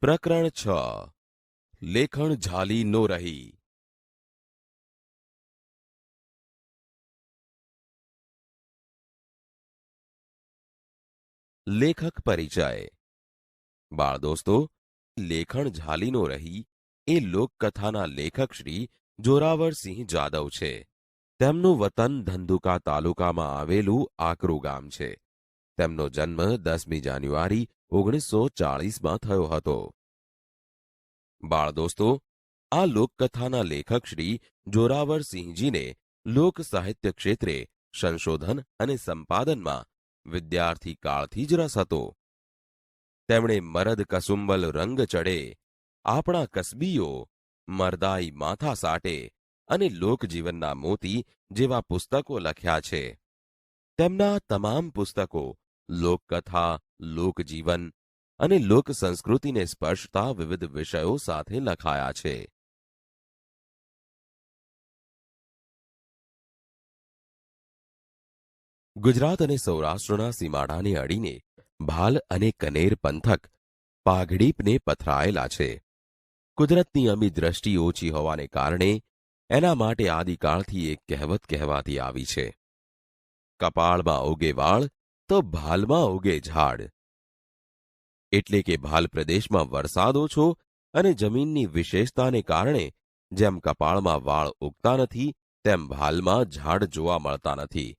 પ્રકરણ છ. લેખણ ઝાલી નો રહી. લેખક પરિચય. બાળ દોસ્તો, લેખણ ઝાલીનો રહી એ લોકકથાના લેખક શ્રી જોરાવરસિંહ જાદવ છે. તેમનું વતન ધંધુકા તાલુકામાં આવેલું આકરું ગામ છે. તેમનો જન્મ દસમી જાન્યુઆરી ઓગણીસો ચાળીસમાં થયો હતો. બાળ દોસ્તો આ લોકકથાના લેખક શ્રી જોરાવરસિંહજીને લોક સાહિત્ય ક્ષેત્રે સંશોધન અને સંપાદનમાં વિદ્યાર્થી કાળથી જ રસ હતો. તેમણે મરદ કસુંબલ રંગ ચડે, આપણા કસબીઓ મરદાઈ માથા સાટે અને લોકજીવનના મોતી જેવા પુસ્તકો લખ્યા છે. તેમના તમામ પુસ્તકો લોકકથા લોકજીવન અને લોક સંસ્કૃતિને સ્પર્શતા વિવિધ વિષયો સાથે લખાયા છે. ગુજરાત અને સૌરાષ્ટ્રના સીમાડાને અડીને ભાલ અને કનેર પંથક પાઘડીપને પથરાયેલા છે. કુદરતની અમી દ્રષ્ટિ ઓછી હોવાને કારણે એના માટે આદિકાળથી એક કહેવત કહેવાતી આવી છે. કપાળમાં ઉગે વાળ તો ભાલમાં ઉગે ઝાડ. એટલે કે ભાલ પ્રદેશમાં વરસાદ ઓછો અને જમીનની વિશેષતાને કારણે જેમ કપાળમાં વાળ ઉગતા નથી, તેમ ભાલમાં ઝાડ જોવા મળતા નથી.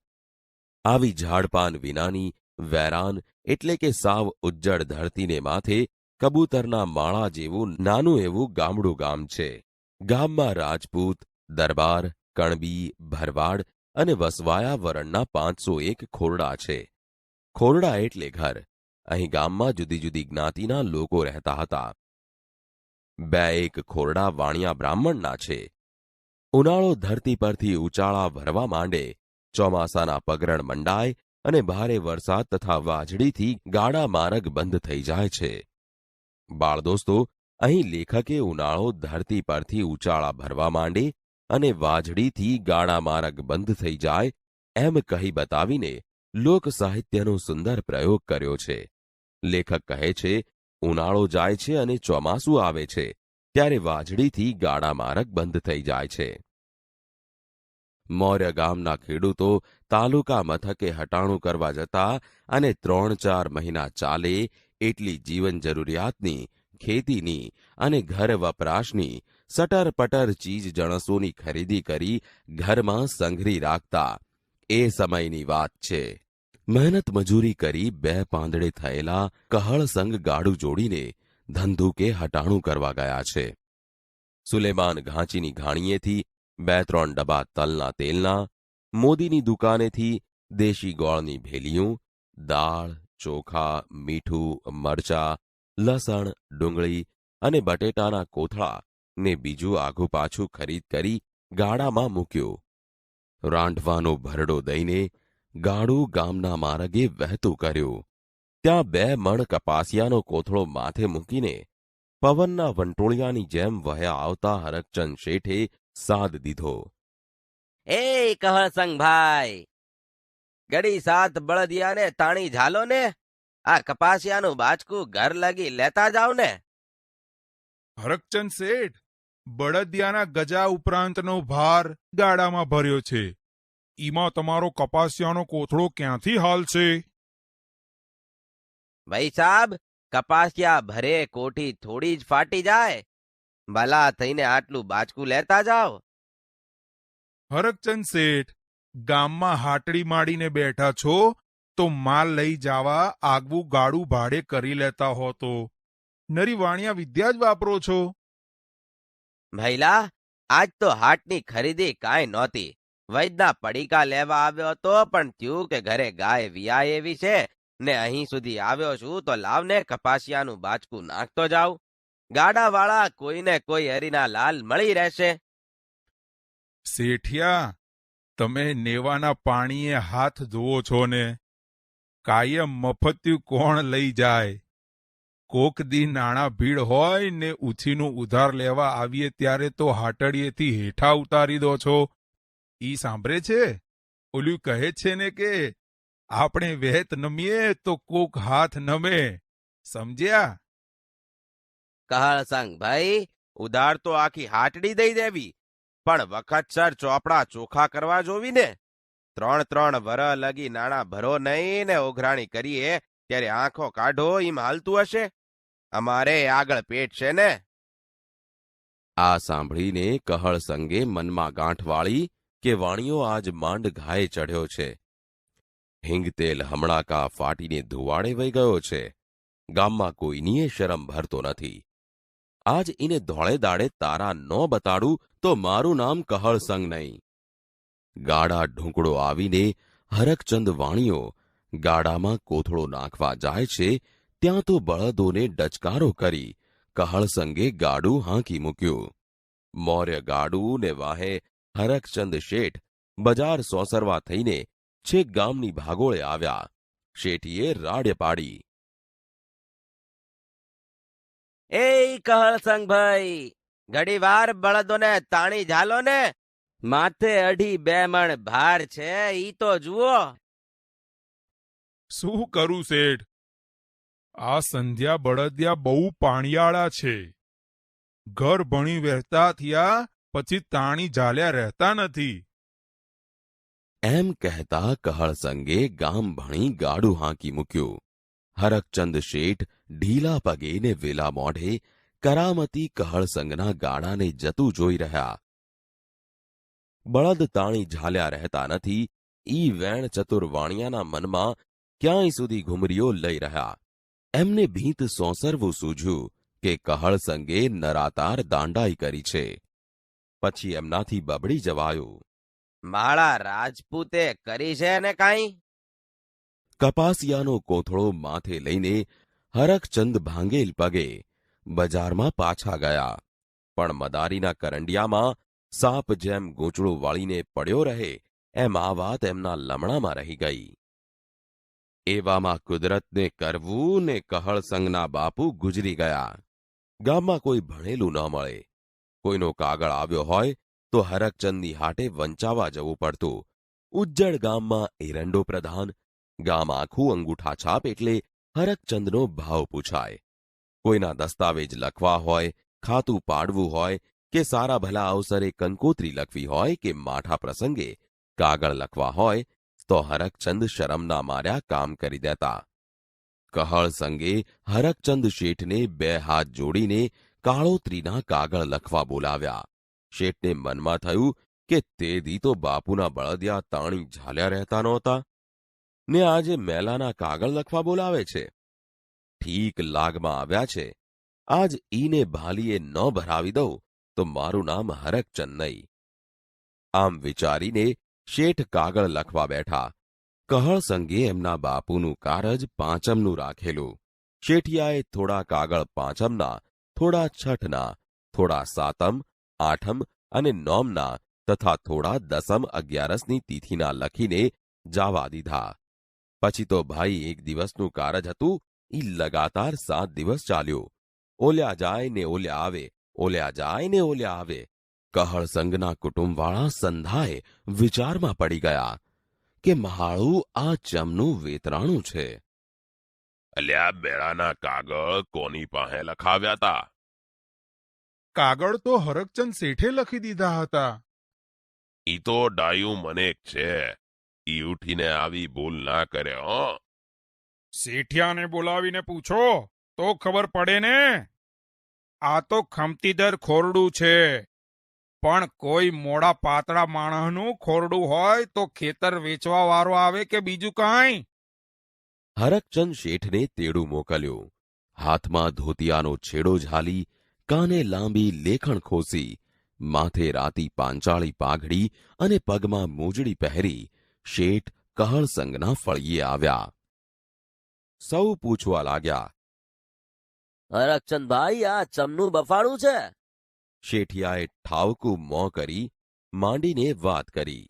આવી ઝાડપાન વિનાની વેરાન એટલે કે સાવ ઉજ્જડ ધરતીને માથે કબૂતરના માળા જેવું નાનું એવું ગામડું ગામ છે. ગામમાં રાજપૂત, દરબાર, કણબી, ભરવાડ અને વસવાયા વરણના પાંચસો એક ખોરડા છે. ખોરડા એટલે ઘર. અહીં ગામમાં જુદી જુદી જ્ઞાતિના લોકો રહેતા હતા. બે એક ખોરડા વાણિયા બ્રાહ્મણના છે. ઉનાળો ધરતી પરથી ઉચાળા ભરવા માંડે ચોમાસાના પગરણ મંડાય અને ભારે વરસાદ તથા વાજળીથી ગાડા માર્ગ બંધ થઈ જાય છે. બાળ દોસ્તો અહીં લેખકે ઉનાળો ધરતી પરથી ઉચાળા ભરવા માંડે અને વાજળીથી ગાડા માર્ગ બંધ થઈ જાય એમ કહી બતાવીને લોક સાહિત્યનો સુંદર પ્રયોગ કર્યો છે. લેખક કહે છે, ઉનાળો જાય છે અને ચોમાસું આવે છે, ત્યારે વાજળીથી ગાડા માર્ગ બંધ થઈ જાય છે. મૌર્ય ગામના ખેડૂતો તાલુકા મથકે હટાણું કરવા જતા અને ત્રણ ચાર મહિના ચાલે એટલી જીવન જરૂરિયાતની, ખેતીની અને ઘર વપરાશની સટર પટર ચીજ જણસોની ખરીદી કરી ઘરમાં સંઘરી રાખતા. એ સમયની વાત છે. મહેનત મજૂરી કરી બે પાંદડે થયેલા કહળ સંગ ગાડું જોડીને ધંધુકે હટાણું કરવા ગયા છે. સુલેમાન ઘાંચીની ઘાણીએથી બે ત્રણ ડબ્બા તલના તેલના, મોદીની દુકાનેથી દેશી ગોળની ભેલીયું દાળ, ચોખા, મીઠું, મરચા, લસણ, ડુંગળી અને બટેટાના કોથળા ને બીજું આઘું પાછું ખરીદ કરી ગાડામાં મૂક્યું. રાંઢવાનો ભરડો દઈને ગાડું ગામના માર્ગે વહેતું કર્યું. ત્યાં બે મણ કપાસિયાનો કોથળો માથે મૂકીને પવનના વંટોળિયાની જેમ વહ્યા આવતા હરકચંદ શેઠે સાદ દીધો. એ કહળસંગભાઈ ગડી સાત બળદિયાને તાણી ઝાલો ને? આ કપાસિયાનું બાચકું ઘર લગી લેતા જાવ ને? હરકચંદ શેઠ બળદિયાના ગજા ઉપરાંતનો ભાર ગાડામાં ભર્યો છે. ઈમાં તમારો કપાસિયાનો કોથળો ક્યાંથી હાલ છે? ભાઈ સાહેબ કપાસિયા ભરે કોઠી થોડી જ ફાટી જાય. ભલા થઈને આટલું બાચકું લેતા જાવ હરકચંદ શેઠ ગામમાં હાટડી માડીને બેઠા છો તો માલ લઈ જવા આગવું ગાડું ભાડે કરી લેતા હો તો નરી વાણિયા વિદ્યા જ વાપરો છો? ભૈલા આજ તો હાટની ખરીદી કાંઈ નહોતી. વૈદના પડીકા લેવા આવ્યો હતો, પણ થયું કે ઘરે ગાય વિયાય એવી છે ને અહીં સુધી આવ્યો છું, તો લાવને કપાસિયાનું બાચકું નાખતો જાઉં. ગાડાવાળા કોઈને કોઈ હરીના લાલ મળી રહેશે. શેઠિયા, તમે નેવાના પાણીએ હાથ ધોવો છો ને? કાયમ મફત્યું કોણ લઈ જાય? કોક દી નાણાં ભીડ હોય ને ઉછીનું ઉધાર લેવા આવીએ ત્યારે તો હાટડીએથી હેઠા ઉતારી દો છો. ઈ સાંભળે છે? ઓલું કહે છે ને કે આપણે વહેત નમીએ તો કોક હાથ નમે. સમજ્યા? કહળસંગ ભાઈ ઉધાર તો આખી હાટડી દઈ દેવી પણ વખતસર ચોપડા ચોખા કરવા જોવી ને? ત્રણ ત્રણ વર લગી નાણાં ભરો નહીં ને ઓઘરાણી કરીએ ત્યારે આંખો કાઢો એમ હાલતું હશે? અમારે આગળ પેટ છે ને? આ સાંભળીને કહળ સંગે મનમાં ગાંઠ વાળી કે વાણીઓ આજ માંડ ઘાએ ચઢ્યો છે. હિંગ તેલ હમણાકા ફાટીને ધુવાડે વહી ગયો છે. ગામમાં કોઈનીએ શરમ ભરતો નથી. આજ એને ધોળે દાડે તારા ન બતાડું તો મારું નામ કહળ સંગ નહીં. ગાડા ઢૂંકડો આવીને હરકચંદ વાણીઓ, ગાડામાં કોથળો નાખવા જાય છે, ત્યાં તો બળદોને ડચકારો કરી કહળ સંગે ગાડું હાંકી મૂક્યું. મૌર્ય ગાડું ને વાહે હરકચંદ શેઠ બજાર સોસરવા થઈને છેક ગામની ભાગોળે આવ્યા. શેઠીએ રાડે પાડી. એ કહળ ભાઈ ઘડી વાર બળદોને તાણી ઝાલો ને માથે અઢી બે મણ ભાર છે ઈ તો જુઓ. શું કરું શેઠ? આ સંધ્યા બળદિયા બહુ પાણીયાળા છે. ઘર ભણી વહેતા થયા પછી તાણી ઝાલ્યા રહેતા નથી. એમ કહેતા કહળ સંગે ગામ ભણી ગાડું હાંકી મૂક્યું. હરકચંદ શેઠ ઢીલા પગે ને વેલા મોઢે કરામતી કહળ સંગના ગાડાને જતું જોઈ રહ્યા. બળદ તાણી ઝાલ્યા રહેતા નથી, ઈ વેણ ચતુર વાણિયાના મનમાં ક્યાંય સુધી ઘુમરીઓ લઈ રહ્યા. એમને ભીંત સોસરવું સૂઝ્યું કે કહળ સંગે નરાતાર દાંડાઈ કરી છે. પછી એમનાથી બબડી જવાયું. માળા રાજપૂતે કરી છે ને કાંઈ? કપાસિયાનો કોથળો માથે લઈને હરકચંદ ભાંગેલ પગે બજારમાં પાછા ગયા. પણ મદારીના કરંડિયામાં સાપ જેમ ગોચળું વાળીને પડ્યો રહે એમ આ વાત એમના લમણામાં રહી ગઈ. એવામાં કુદરતને કરવું ને કહળસંગના બાપુ ગુજરી ગયા. ગામમાં કોઈ ભણેલું ન મળે. કોઈનો કાગળ આવ્યો હોય તો હરકચંદની હાટે વંચાવા જવું પડતું. ઉજ્જડ ગામમાં એરંડો પ્રધાન, ગામ આખું અંગૂઠા છાપ એટલે હરકચંદનો ભાવ પૂછાય. કોઈના દસ્તાવેજ લખવા હોય, ખાતું પાડવું હોય કે સારા ભલા અવસરે કંકોત્રી લખવી હોય કે માઠા પ્રસંગે કાગળ લખવા હોય, તો હરકચંદ શરમના માર્યા કામ કરી દેતા. કહળ સંગે હરકચંદ શેઠને બે હાથ જોડીને કાળોત્રીના કાગળ લખવા બોલાવ્યા. શેઠને મનમાં થયું કે તે દી તો બાપુના બળદિયા તાણી ઝાલ્યા રહેતા નહોતા. ને આજે મેલાના કાગળ લખવા બોલાવે છે. ઠીક લાગમાં આવ્યા છે. આજ ઈને ભાલીએ ન ભરાવી દઉં તો મારું નામ હરક ચન્નઈ. આમ વિચારીને શેઠ કાગળ લખવા બેઠા. કહળ સંગે એમના બાપુનું કારજ પાંચમનું રાખેલું. શેઠિયાએ થોડા કાગળ પાંચમના થોડા છઠના, થોડા સાતમ, આઠમ અને નોમના તથા થોડા દસમ અગિયારસની તિથિના લખીને જાવા દીધા. પછી તો ભાઈ એક દિવસનું કારજ હતું, ઈ લગાતાર સાત દિવસ ચાલ્યું. ઓલ્યા જાય ને ઓલ્યા આવે, ઓલ્યા જાય ને ઓલ્યા આવે. કહળ સંઘના કુટુંબવાળા સંધાએ વિચારમાં પડી ગયા કે મહાળું આ ચમનું વેતરાણું છે. અલ્યા બેડાના કાગળ કોની પાસે લખાવ્યા હતા કાગળ તો હરકચંદ શેઠે લખી દીધા હતા. ઈ તો ડાયું મને છે. ઈ ઉઠીને આવી ભૂલ ના કરે હો. શેઠિયાને બોલાવીને પૂછો તો ખબર પડે ને? આ તો ખમતીદર ખોરડું છે. પણ કોઈ મોડા પાતળા માણસનું ખોરડું હોય તો ખેતર વેચવા વાળો આવે કે બીજું કાંઈ? હરકચંદ શેઠને તેડું મોકલ્યું. હાથમાં ધોતિયાનો છેડો ઝાલી કાને લાંબી લેખણ ખોસી માથે રાતી પાંચાળી પાઘડી અને પગમાં મોજડી પહેરી શેઠ કહળસંગના ફળીએ આવ્યા. સૌ પૂછવા લાગ્યા હરકચંદભાઈ આ ચમનું બફાણું છે? શેઠિયાએ ઠાવકું મોં કરી માંડીને વાત કરી.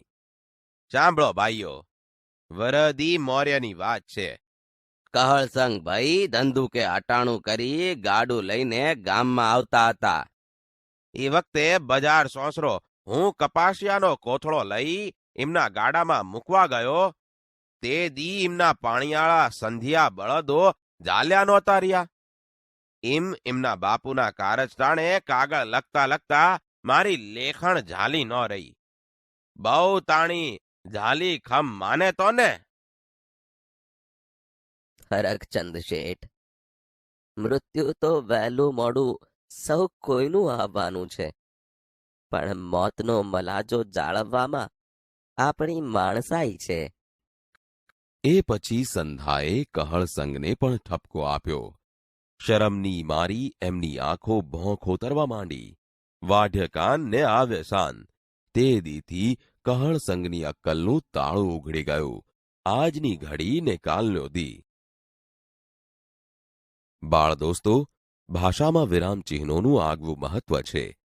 સાંભળો ભાઈઓ વરદી મૌર્યની વાત છે. કહળસંગ ભાઈ ધંધુકે અટાણું કરી ગાડું લઈને ગામમાં આવતા હતા. એ વખતે બજાર સોસરો, હું કપાસિયાનો કોથળો લઈ એમના ગાડામાં મૂકવા ગયો. તે દી એમના પાણીયાળા સંધિયા બળદો જાલ્યા નહોતા રહ્યા. એમ એમના બાપુના કારજતાણે કાગળ લખતા લખતા મારી લેખણ ઝાલી ન રહી. બહુ તાણી ઝાલી ખમ માને તો ને? હરકચંદ શેઠ મૃત્યુ તો વહેલું મોડું સૌ કોઈનું આવવાનું છે. પણ મોતનો મલાજો જાળવવામાં આપણી માણસાઈ છે. એ પછી સંધાએ કહળ સંઘને પણ ઠપકો આપ્યો. શરમની મારી એમની આંખો ભોં ખોતરવા માંડી. વાઢ્યકાન ને આવ્યશાન તે દીથી કહળ સંઘની અક્કલનું તાળું ઉઘડી ગયું. આજની ઘડી ને કાલનો દી બાળ દોસ્તો, ભાષામાં વિરામ ચિહ્નોનું આગવું મહત્વ છે.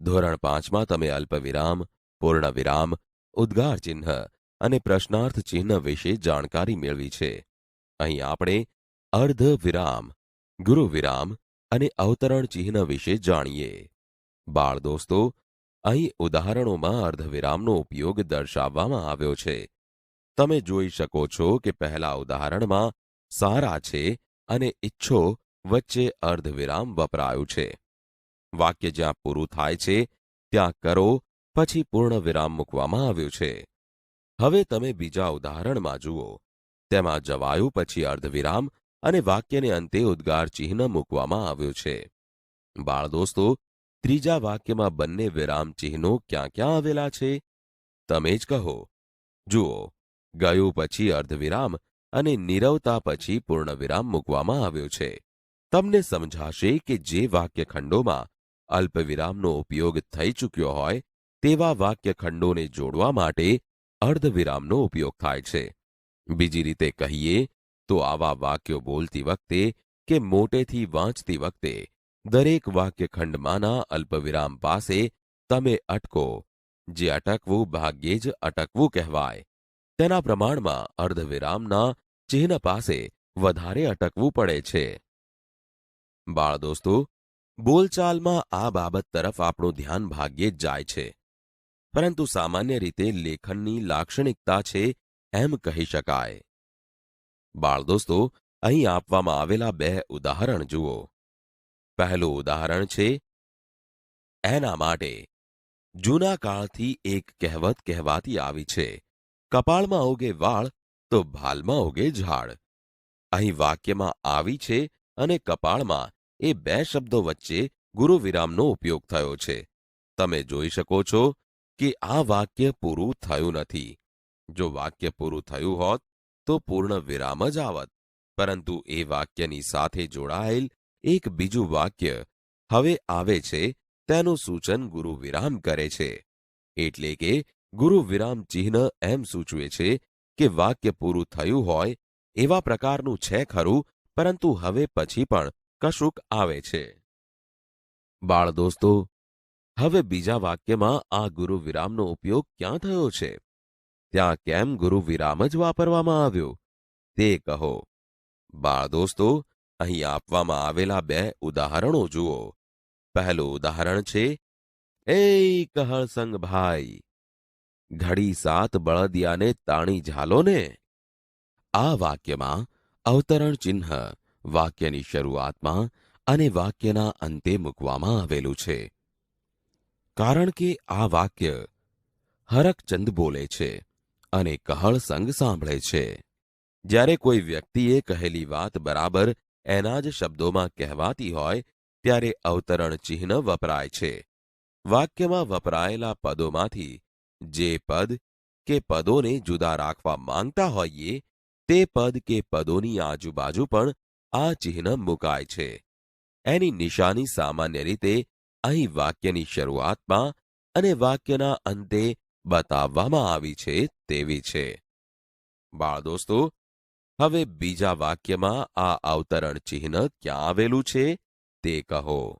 ધોરણ પાંચમાં તમે અલ્પવિરામ પૂર્ણ વિરામ ઉદ્ગાર ચિહ્ન અને પ્રશ્નાર્થ ચિહ્ન વિશે જાણકારી મેળવી છે. અહીં આપણે અર્ધ વિરામ ગુરુ વિરામ અને અવતરણ ચિહ્ન વિશે જાણીએ. બાળ દોસ્તો, અહીં ઉદાહરણોમાં અર્ધવિરામનો ઉપયોગ દર્શાવવામાં આવ્યો છે. તમે જોઈ શકો છો કે પહેલા ઉદાહરણમાં સારા છે અને ઈચ્છો વચ્ચે અર્ધવિરામ વપરાયું છે. વાક્ય જ્યાં પૂરું થાય છે, ત્યાં કરો, પછી પૂર્ણ વિરામ મૂકવામાં આવ્યું છે. હવે તમે બીજા ઉદાહરણમાં જુઓ. તેમાં જવાયું પછી અર્ધવિરામ અને વાક્યને અંતે ઉદ્ગાર ચિહ્ન મૂકવામાં આવ્યું છે. બાળ દોસ્તો ત્રીજા વાક્યમાં બંને વિરામ ચિહ્નો ક્યાં ક્યાં આવેલા છે? તમે જ કહો. જુઓ, ગયું પછી અર્ધવિરામ અને નીરવતા પછી પૂર્ણવિરામ મૂકવામાં આવ્યો છે. તમને સમજાશે કે જે વાક્યખંડોમાં અલ્પવિરામનો ઉપયોગ થઈ ચૂક્યો હોય, તેવા વાક્યખંડોને જોડવા માટે અર્ધવિરામનો ઉપયોગ થાય છે. બીજી રીતે કહીએ, તો આવા વાક્યો બોલતી વખતે કે મોટેથી વાંચતી વખતે દરેક વાક્યખંડમાંના અલ્પવિરામ પાસે તમે અટકો. જે અટકવું ભાગ્યે જ અટકવું કહેવાય. તેના પ્રમાણમાં અર્ધવિરામના ચિહ્ન પાસે વધારે અટકવું પડે છે. બાળ દોસ્તો, બોલચાલમાં આ બાબત તરફ આપણું ધ્યાન ભાગ્યે જ જાય છે. પરંતુ સામાન્ય રીતે લેખનની લાક્ષણિકતા છે એમ કહી શકાય. બાળ દોસ્તો, અહીં આપવામાં આવેલા બે ઉદાહરણ જુઓ. પહેલું ઉદાહરણ છે, એના માટે જૂના કાળથી એક કહેવત કહેવાતી આવી છે. કપાળમાં ઉગે વાળ, તો ભાલમાં ઉગે ઝાડ. અહીં વાક્યમાં આવી છે અને કપાળમાં એ બે શબ્દો વચ્ચે ગુરુવિરામનો ઉપયોગ થયો છે. તમે જોઈ શકો છો કે આ વાક્ય પૂરું થયું નથી. જો વાક્ય પૂરું થયું હોત, તો પૂર્ણ વિરામ જ આવત. પરંતુ એ વાક્યની સાથે જોડાયેલ એક બીજું વાક્ય હવે આવે છે, તેનું સૂચન ગુરુ વિરામ કરે છે. એટલે કે ગુરુ વિરામ ચિહ્ન એમ સૂચવે છે કે વાક્ય પૂરું થયું હોય એવા પ્રકારનું છે ખરું, પરંતુ હવે પછી પણ કશુંક આવે છે. બાળ દોસ્તો, હવે બીજા વાક્યમાં આ ગુરુ વિરામનો ઉપયોગ ક્યાં થયો છે? ત્યાં કેમ ગુરુ વિરામ જ વાપરવામાં આવ્યો? તે કહો. બાળ દોસ્તો, અહીં આપવામાં આવેલા બે ઉદાહરણો જુઓ. પહેલું ઉદાહરણ છે એ કહળસંગ ભાઈ ઘડી સાત બળદિયાને તાણી ઝાલો ને? આ વાક્યમાં અવતરણ ચિહ્ન વાક્યની શરૂઆતમાં અને વાક્યના અંતે મૂકવામાં આવેલું છે. કારણ કે આ વાક્ય હરકચંદ બોલે છે અને કહળ સંગ સાંભળે છે. જ્યારે કોઈ વ્યક્તિએ કહેલી વાત બરાબર એના જ શબ્દોમાં કહેવાતી હોય, ત્યારે અવતરણ ચિહ્ન વપરાય છે. વાક્યમાં વપરાયેલા પદોમાંથી જે પદ કે પદોને જુદા રાખવા માંગતા હોઈએ, તે પદ કે પદોની આજુબાજુ પણ આ ચિહ્ન મુકાય છે. એની નિશાની સામાન્ય રીતે અહીં વાક્યની શરૂઆતમાં અને વાક્યના અંતે બતાવવામાં આવી છે તેવી છે. બાળ દોસ્તો, હવે બીજા વાક્યમાં આ અવતરણ ચિહ્ન ક્યાં આવેલું છે તે કહો.